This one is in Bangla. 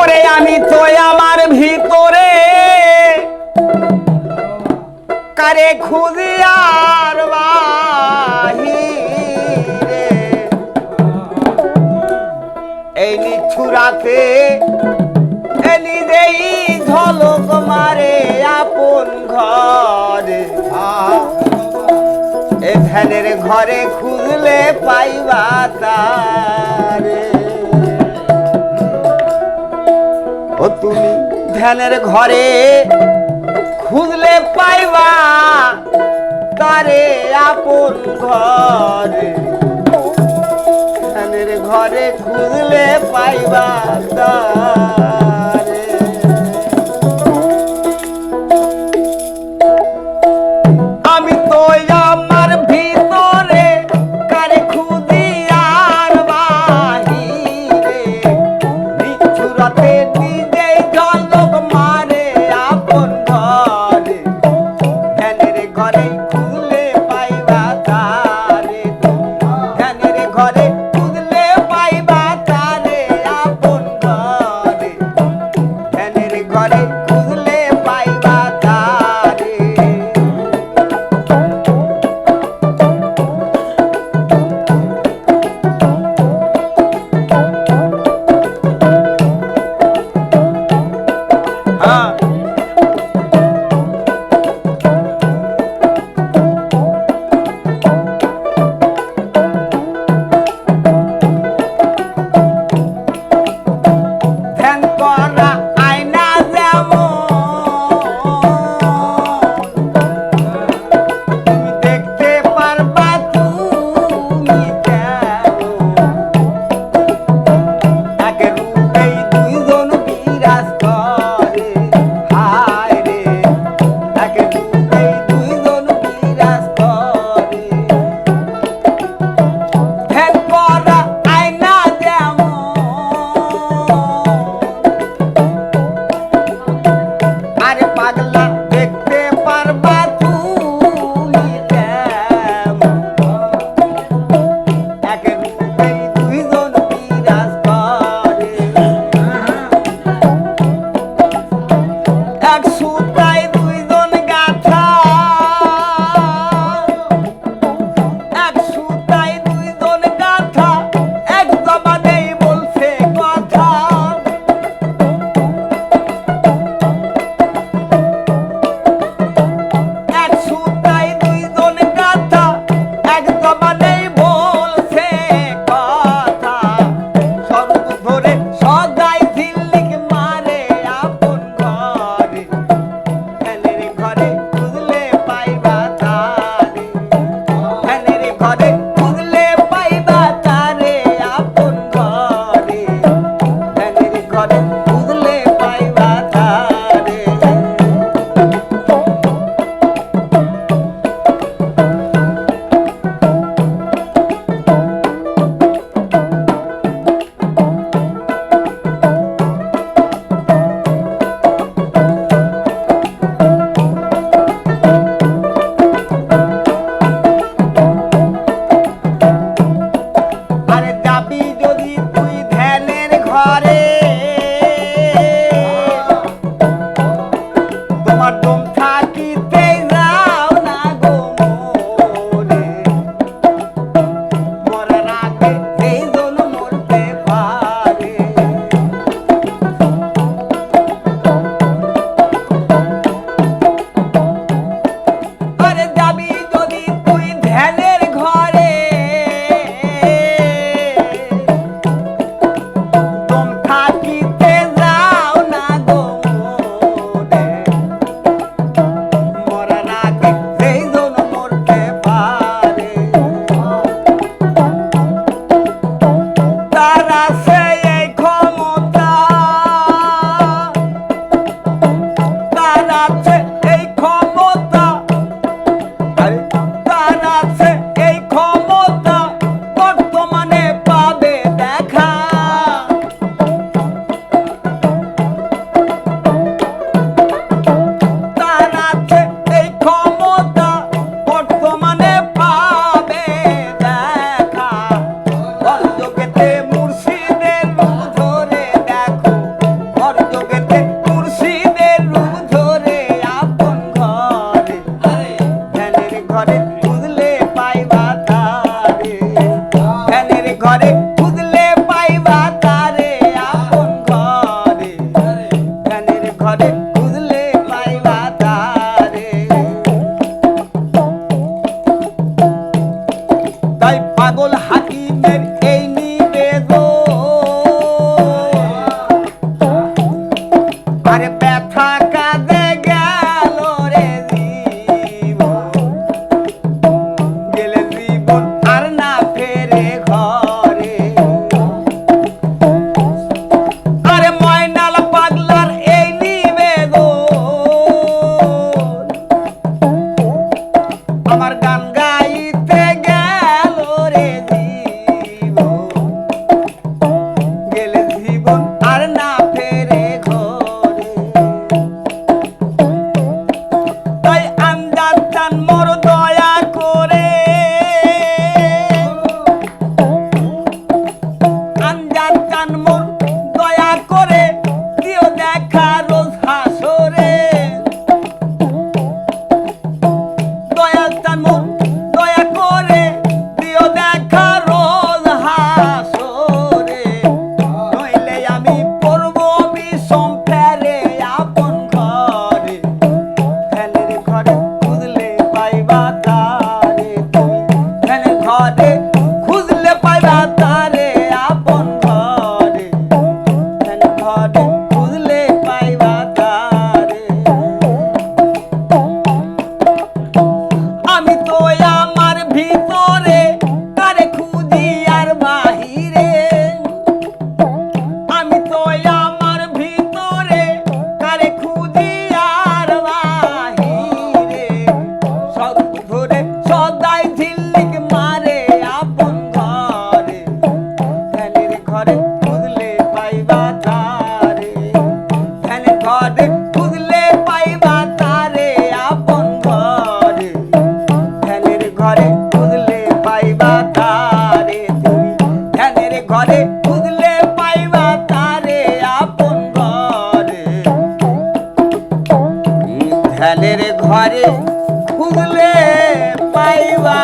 ওরে আমি তো ভিতরে কারে খুঁজিয়ার এই ছুরাতে ধ্যানের ঘরে খুঁজলে পাইবা তারে। ও তুমি ধ্যানের ঘরে খুঁজলে পাইবা তারে আপন ঘরে। ধ্যানের ঘরে খুঁজলে পাইবা তারে। ধ্যানের up. ফেলের ঘরে हरे खुदले पाइवा